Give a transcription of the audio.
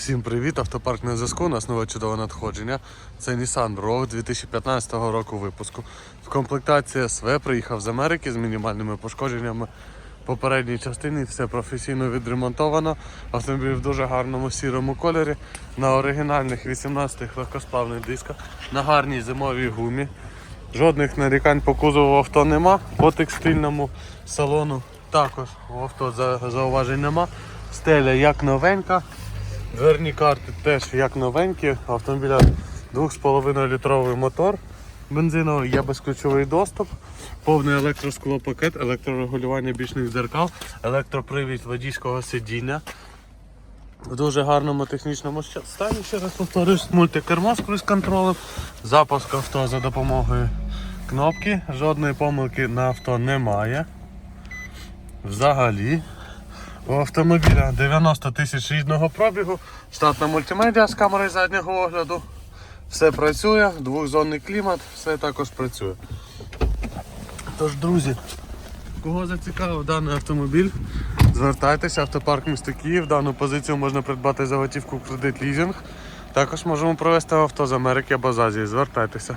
Всім привіт, автопарк на зв'язку, у нас нове чудове надходження. Це Nissan Rogue 2015 року випуску. В комплектації СВ приїхав з Америки з мінімальними пошкодженнями. Попередній частині все професійно відремонтовано. Автомобіль в дуже гарному сірому кольорі, на оригінальних 18-х легкосплавних дисках, на гарній зимовій гумі. Жодних нарікань по кузову авто нема, по текстильному салону також у авто зауважень нема. Стеля як новенька, дверні карти теж як новенькі. Автомобіля 2,5 літровий мотор бензиновий, є безключовий доступ, повний електросклопакет, електрорегулювання бічних дзеркал, електропривід водійського сидіння. В дуже гарному технічному стані, ще раз повторюсь, мультикермо з круїз-контролем, запуск авто за допомогою кнопки, жодної помилки на авто немає. Взагалі. У автомобіля 90 тисяч рідного пробігу, штатна мультимедіа з камерою заднього огляду. Все працює, двохзонний клімат, все також працює. Тож, друзі, Кого зацікавив даний автомобіль, звертайтеся, автопарк місто Київ. Дану позицію можна придбати за готівку кредит лізинг. Також можемо провести авто з Америки або з Азії. Звертайтеся.